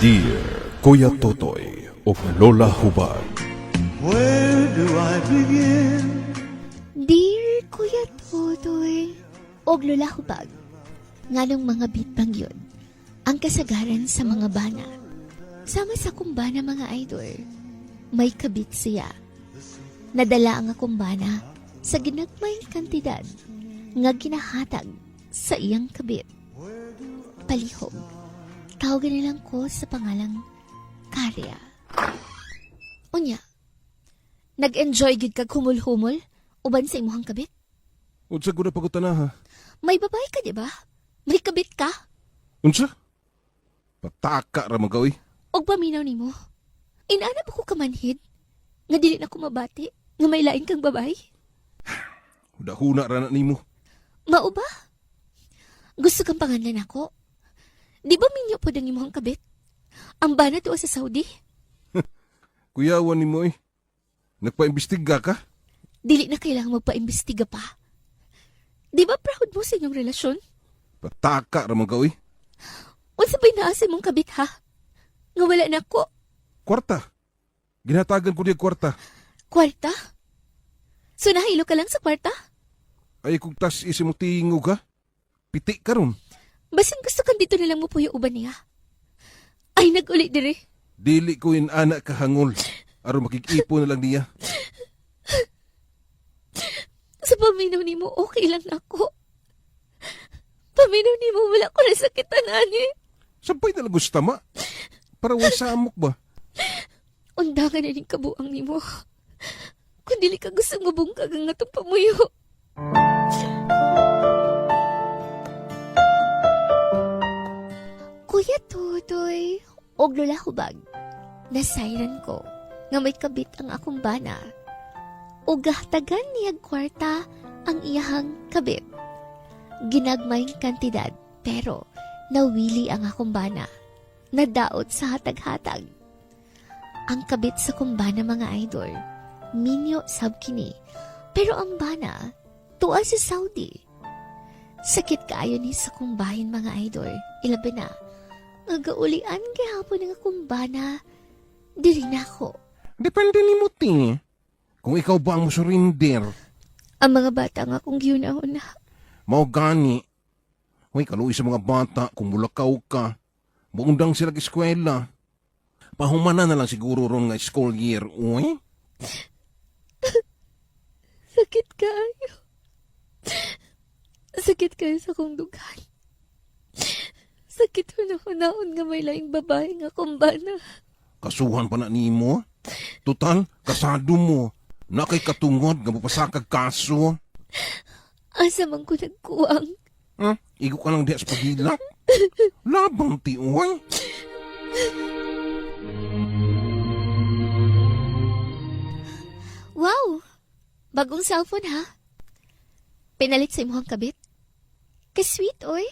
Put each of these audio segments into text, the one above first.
Dear Kuya Totoy o Lola Hubad, Where do I begin? Dear Kuya Totoy, og Lola Hubag, nganong mga bitbang yun, ang kasagaran sa mga bana. Sama sa kumbana mga idol, may kabit siya. Nadala ang akumbana sa ginagmayng kantidad nga ginahatag sa iyang kabit. Palihog, tawagan nilang ko sa pangalang Karya. Unya, nag-enjoy gid kag humul-humul uban sa imuhang kabit? unsa ko na pagutan na ha? May babae ka, di ba? May kabit ka? Unsa? Pataka ra mga oy. Og paminaw nimo. Inaanap ako kamanhid. Nga dili na ko mabati. Nga may lain kang babae. Huna ra na nimo. Mao ba? Gusto kang pangalan ako? Di ba minyo po ang imuhang kabit? Ang bana to sa Saudi? Kuyawan nimo eh. Nagpaimbestiga ka? Dili na kailangan magpaimbestiga pa. Di ba proud mo sa inyong relasyon? Pataka ra mga oy. Unsa ba'y naasa mong kabit ha? Nga wala na ko. Kwarta. Ginatagan ko diya kwarta. Kwarta? So nahilo ka lang sa kwarta? Ay kung tas isi mo tingog ha. Piti ka ron. Basin gusto kang dito na lang mo po yung uban niya. Ay, nag-uli dire. Dili ko in anak kahangol. Aron makikipo na lang niya. Sa paminaw ni mo, okay lang ako. Paminaw ni mo, wala ko na sakitan, ani. Sampay na lang gusto ma. Para wala samok ba? Undangan na rin kabuang ni mo. Kung dili ka gusto mabungkag ang atong pamuyo. Kuya Tutoy, og lola hubag, nasayran ko nga may kabit ang akong bana. O gahtagan niyag kwarta ang iyahang kabit. Ginagmayng kantidad, pero nawili ang akong bana. Nadaot sa hatag-hatag. Ang kabit sa kumbana mga idol, minyo sab kini. Pero ang bana, tuwa sa Saudi. Sakit kaayo ni sa kumbahin mga idol, ilabi na. Agaulian gihapon nga kumbana, diri na ako. Depende ni mo ti. Kung ikaw ba ang musurinder, Ang mga bata nga kung giunahon na. mao gani. Uy, kaluwi sa mga bata, kung mulakaw ka, buundang sila eskwela. Pahumana na lang siguro ron nga school year, uy. Sakit kayo. Sakit kayo sa kong dugan. Sakit hunahunahon nga may laing babae nga kumbana. Kasuhan pa na nimo. Total, kasado mo. Na kay katungod nga mapasakag kaso. Asa man ko nagkuwang. Hmm? Igo ka lang di sa pagilak. Labang ti, uy. Wow! Bagong cellphone ha? Pinalit sa imuhang kabit? Ka-sweet, oy.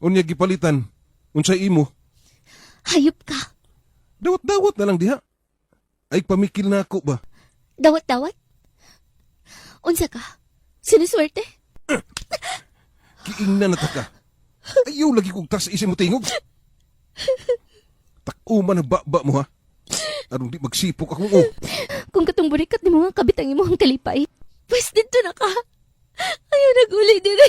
Unya gipalitan. Unsay imo. Hayop ka. Dawat-dawat na lang diha. Ay pamikil na ako ba? Dawat-dawat. Unsa ka? Sinuswerte? Kiing na nataka. Ayaw lagi kong tas isi mo tingog. Takuman ang baba mo ha. Arong di magsipok akong oh. Kung katong burikat ni mga kabit ang kalipay, pwes dito na ka. Ayaw naguli dire.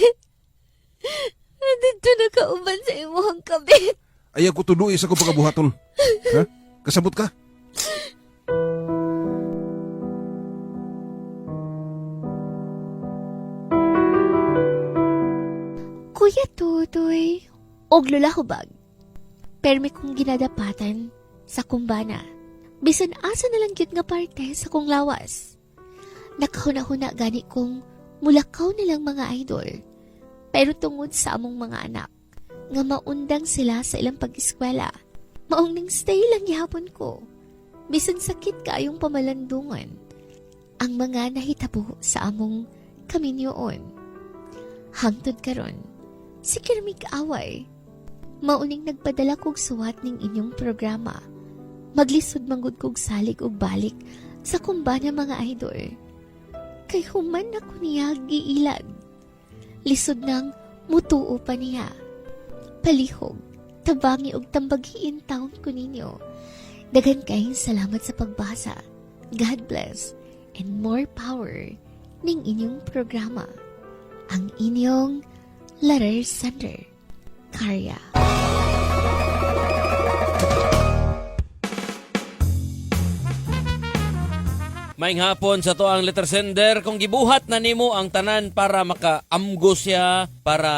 Dito na ka uban sa imuhang kabit. Ayaw ko tuloy sa kong pagkabuhaton. Ha? Kasabot ka? Kuya Tutoy, og lula hubag. Permi kong ginadapatan sa kumbana. Bisan asa na lang gyud nga parte sa kong lawas. Nakahuna-huna gani kong mulakaw nilang mga idol. Pero tungod sa among mga anak, nga maundang sila sa ilang pag-eskwela. Maong ning stay lang gihapon ko. Bisan sakit kaayong pamalandungan. Ang mga nahitabo sa among kaminyoon. Hangtod karon, si Kirmig Away. Mauning nagpadala kog suwat ning inyong programa. Maglisod manggod kog salig og balik sa kumbana mga idol. Kay human ako niya giilad. Lisod nang mutuo pa niya. Palihog, tabangi og tambagiin taon ko ninyo. Daghan kayong salamat sa pagbasa. God bless and more power ning inyong programa. Ang inyong letter sender, Karya. Maing hapon sa to ang letter sender. Kung gibuhat na nimo ang tanan para makaamgo siya para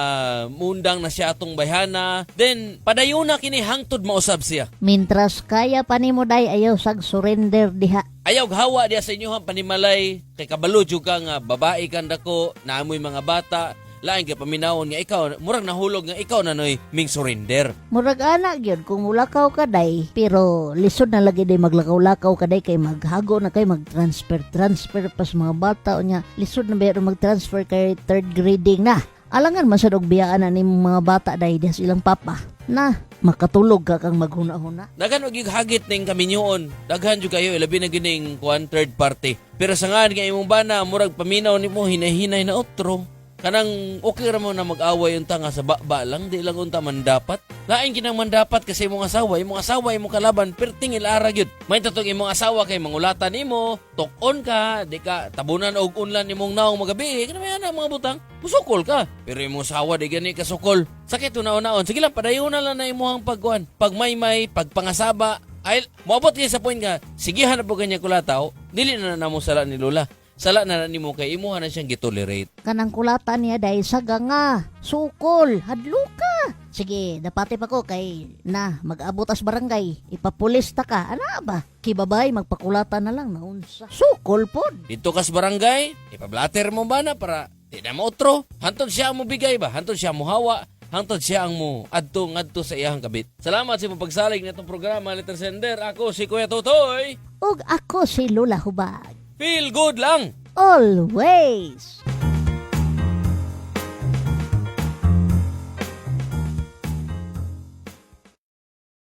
mundang na siya atong bayhana then padayon na kini hangtod mausab siya. Mintras kaya pa nimo day ayaw sag surrender diha. ayaw hawa diya sa inyo panimalay. Kay kabalo jud ka nga babae kan dako naamoy mga bata lain kay paminawon nga ikaw murag nahulog nga ikaw na noy ming surrender Murag ana gyud kung mulakaw ka day, pero lisod na lagi day maglakaw-lakaw ka day kay maghago na kay mag-transfer transfer pas mga bata unya lisod na bayro mag-transfer kay third grading na. Alangan man sad og biyaan na nimong mga bata day sa ilang papa. Na makatulog ka kang maghuna-huna. Daghan og hagit ning kaminyoon. Daghan jud kayo labi na gining kuan third party. Pero sa nga nga imong bana murag paminaw nimo hinahinay na otro. Kanang okay ra mo na mag-away unta nga sa baba lang, di lang unta man dapat. Lain kinang man dapat kasi imong asawa, imong asawa imong kalaban, perting ilara gyud. May tatog imong asawa kay mangulatan nimo, tok-on ka, di ka tabunan og unlan imong naong magabi. Kana may ana mga butang, musukol ka. Pero imong asawa di gani ka sukol. Sakit una-unaon. Sige lang padayon na lang na imong pagkuan. Pagmaymay, pagpangasaba, ay, moabot niya sa point nga, sige hanap po kanya kulataw, dili na na mo sala ni Lola. Sala na na ni mo kay imuha na siyang gitolerate. Kanang kulatan niya day saga nga, sukol, hadlo ka. Sige, dapati pa ko kay na mag-abot as barangay, ipapulis ta ka. Ana ba? Kibabay magpakulatan na lang naunsa. Sukol pod. Dito kas barangay, ipablater mo ba na para di na mo otro. Hantod siya ang mo bigay ba? Hantod siya mo hawa. Hantod siya ang mo adto ngadto sa iyang kabit. Salamat sa pagsalig na itong programa, Letter Sender. Ako si Kuya Totoy. Ug ako si Lola Hubag. Feel good lang! Always!